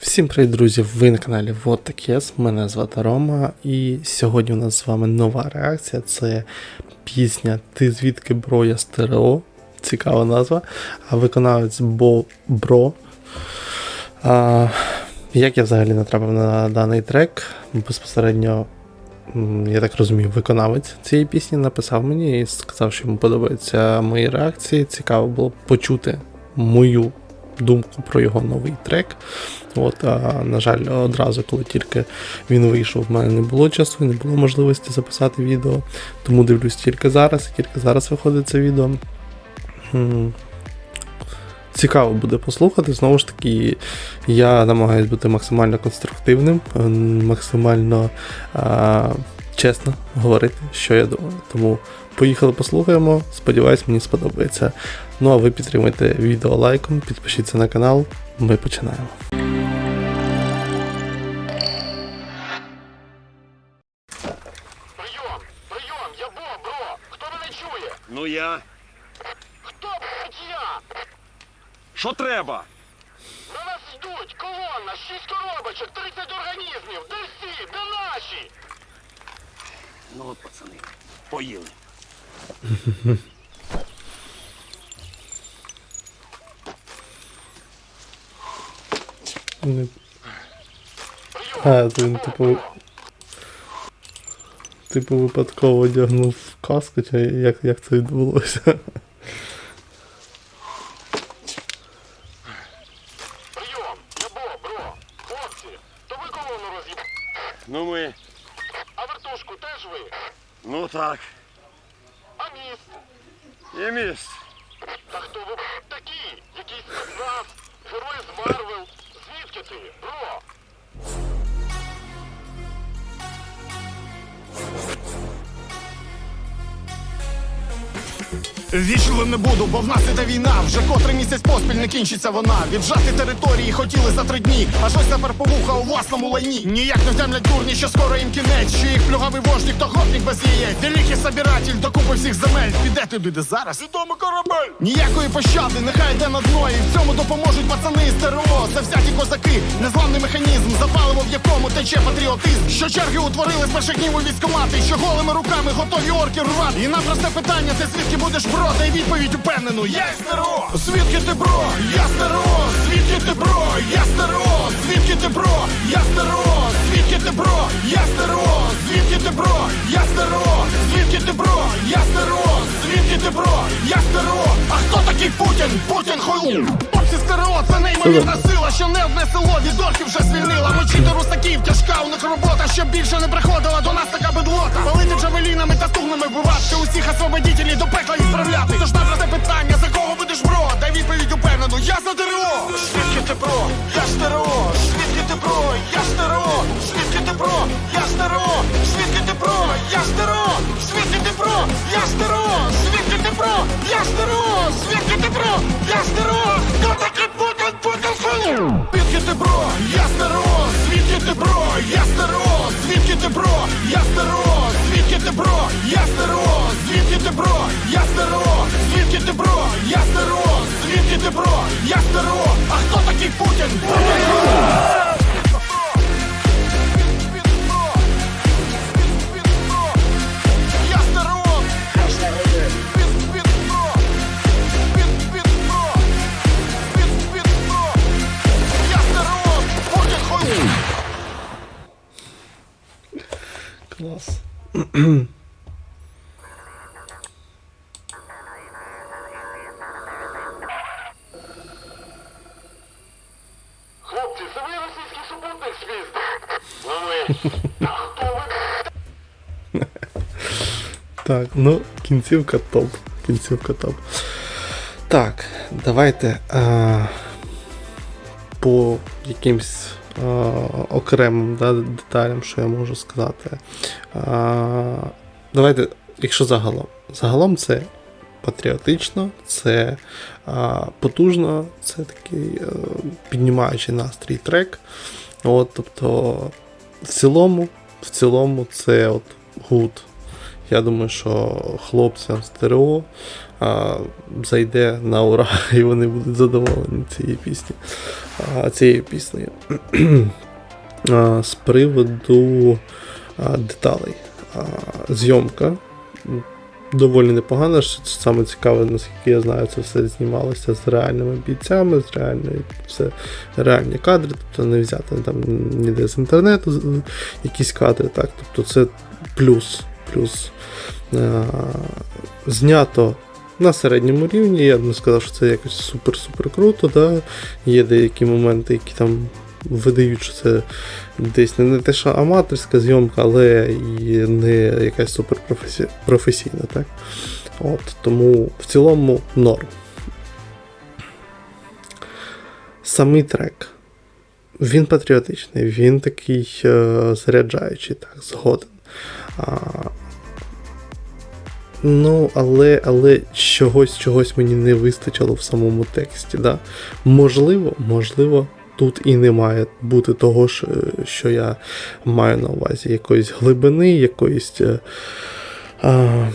Всім привіт, друзі! Ви на каналі Вот Такес, мене звати Рома, і сьогодні у нас з вами нова реакція. Це пісня Ти звідки бро я стерео. Цікава назва. А виконавець Бо Бро. А, як я взагалі натрапив на даний трек? Безпосередньо, я так розумію, виконавець цієї пісні написав мені і сказав, що йому подобаються мої реакції. Цікаво було почути мою думку про його новий трек. От, а, на жаль, одразу, коли тільки він вийшов, в мене не було часу, не було можливості записати відео. Тому дивлюсь тільки зараз, і тільки зараз виходить це відео. Цікаво буде послухати. Знову ж таки, я намагаюся бути максимально конструктивним, максимально а, чесно говорити, що я думаю. Тому поїхали, послухаємо. Сподіваюсь, мені сподобається. Ну а ви підтримуйте відео лайком, підпишіться на канал. Ми починаємо. Прийом! Прийом! Я Бо, бро! Хто мене чує? Ну я. Хто, блядь, я? Що треба? На нас йдуть! Колонна! Шість коробочок! 30 організмів! Де всі? Де наші? Ну от, пацани, поїли. Не- А, то він типу. Типу випадково одягнув каску, чи як, як це відбулося? Прийом! Я Бо, бро! Хлопці! То ви колону роз'їб... Ну ми. А вертушку теж ви? Ну так. А міст? І міст. Та хто ви такі? Якийсь спецназ? Герой з Марвел? Звідки ти, бро? Вічливим не буду, бо в нас іде війна. Вже котрий місяць поспіль не кінчиться вона. Віджати території хотіли за три дні. Аж ось тепер повуха у власному лайні. Ніяк не втемлять дурні, що скоро їм кінець. Що їх плюгавий вождік, то гопнік без яєць. Великий собиратель докупи всіх земель. Піде туди, де зараз. Відомий корабель. Ніякої пощади, нехай йде на дно. І в цьому допоможуть пацани із ТРО. Завзяті козаки, незламний механізм, запаливо в якому тече патріотизм. Що черги утворили з перших днів у військомати, що голими руками готові орки рвати. І на просте питання, ти звідки будеш бро? Дай відповідь упевнену. Я стеро. Звідки ти бро? Я стеро. Звідки ти бро? Я стеро. Звідки ти бро? Я стеро. Звідки ти бро? Я стеро. Звідки ти бро? Я стеро. Звідки ти бро? Я стеро. Звідки ти бро? Я стеро. А хто такий Путін? Путін хуй. Хлопці стерео, це неймовірна сила, що не одне село від вже звільнила. Мочити русаків, тяжка у них робота, щоб більше не приходила до нас така бедлота. Палити джавелінами та стугнами вбивати, усіх освободітелів до пекла відправляти. Тож на просте питання, за кого будеш бро? Дай відповідь упевнену, я за ДРО. Звідки ти бро? Я ж ТРО. Звідки ти бро? Я ж ТРО. Звідки ти бро? Я ж ТРО. Звідки ти бро? Я ж ТРО. Звідки ти бро? Я ж ТРО. Звідки ти бро? Я ж ТРО. Звідки ти бро? Я ж ТРО. Хто такий Путін? Путін? Звідки ти бро? Я стеро, звідки ти бро? Я стеро, звідки ти бро? Я стеро, звідки ти бро? Я стеро, звідки ти бро? Я старо, звідки ти бро? Я стеро, звідки ти бро? Я старо, А хто такий Путін? Путін Хлопці, це ви російський супутник? Ну. А хто ви? Так, ну, кінцівка топ. Кінцівка топ. Так, давайте а, по якимсь окремим да, деталям, що я можу сказати. Давайте, якщо загалом. Загалом це патріотично, це потужно, це такий а, піднімаючий настрій трек. От, тобто, в цілому, в цілому, це от гуд. Я думаю, що хлопцям з ТРО а, зайде на ура, і вони будуть задоволені цією пісні, а, цією піснею. А, з приводу а, деталей. А, зйомка доволі непогана. Що Саме цікаве, наскільки я знаю, це все знімалося з реальними бійцями, з реальної, все реальні кадри, тобто не взяти там ніде з інтернету якісь кадри, так. Тобто це плюс. плюс. Знято на середньому рівні. Я б не сказав, що це якось супер-супер круто. Да? Є деякі моменти, які там видають, що це десь не, те, що аматорська зйомка, але і не якась супер професійна. Так? От, тому в цілому норм. Самий трек. Він патріотичний, він такий е, заряджаючий, так, згоден. А, Ну, але, але чогось, чогось мені не вистачило в самому тексті. Да? Можливо, можливо, тут і не має бути того, е, що я маю на увазі, якоїсь глибини, якоїсь. е, А,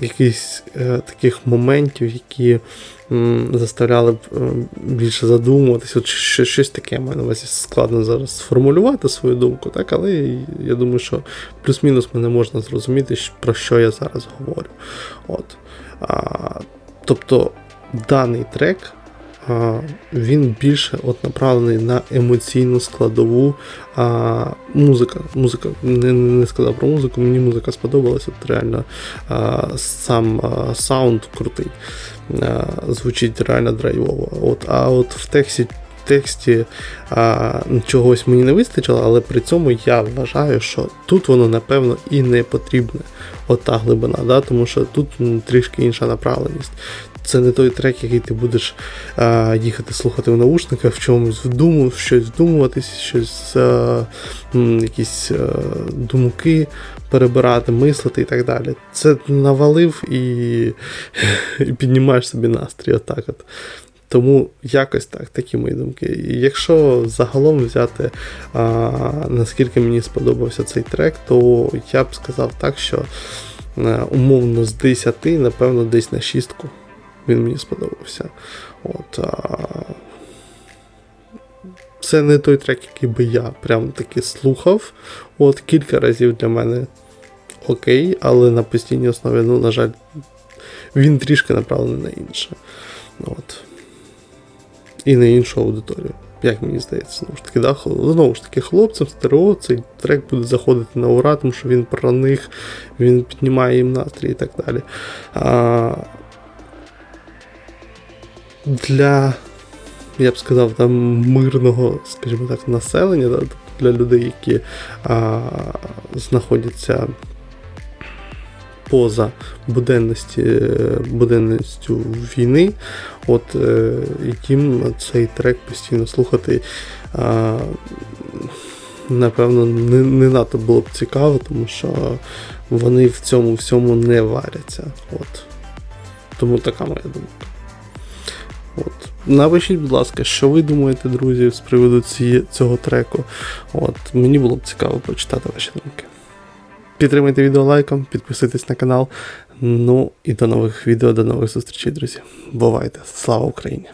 якихось е, таких моментів, які заставляли б е, більше задумуватися. От щось, щось таке маю на увазі складно зараз сформулювати свою думку, так, але я думаю, що плюс-мінус мене можна зрозуміти, про що я зараз говорю. От. А, тобто даний трек. Він більше от направлений на емоційну складову. А, музика. Музика. Не, не сказав про музику, мені музика сподобалася. От реально а, сам а, саунд крутий. А, звучить реально драйвово. От, а от в тексті. Тексті а, чогось мені не вистачило, але при цьому я вважаю, що тут воно напевно і не потрібне, ота глибина, да? тому що тут трішки інша направленість. Це не той трек, який ти будеш а, їхати слухати в наушниках, в чомусь вдуму, щось вдумуватись, щось, а, якісь а, думки перебирати, мислити і так далі. Це навалив і, і піднімаєш собі настрій. Отак от. Тому якось так, такі мої думки. І якщо загалом взяти, а, наскільки мені сподобався цей трек, то я б сказав так, що е, умовно з 10, напевно, десь на шістку він мені сподобався. От, а... Це не той трек, який би я прям таки слухав. От кілька разів для мене окей, але на постійній основі, ну, на жаль, він трішки направлений на інше. От. І на іншу аудиторію. Як мені здається, знову ж таки, да, знову ж таки, хлопцям стерео цей трек буде заходити на ура, тому що він про них, він піднімає їм настрій і так далі. А, для, я б сказав, там мирного, скажімо так, населення, тобто для людей, які а, знаходяться поза буденності, буденністю війни, от е, їм цей трек постійно слухати. А, Напевно, не, не надто було б цікаво, тому що вони в цьому всьому не варяться. От. Тому така моя думка. От. Напишіть, будь ласка, що ви думаєте, друзі, з приводу ці, цього треку. От. Мені було б цікаво почитати ваші думки. Підтримайте відео лайком, підписуйтесь на канал. Ну і до нових відео, до нових зустрічей, друзі. Бувайте! Слава Україні!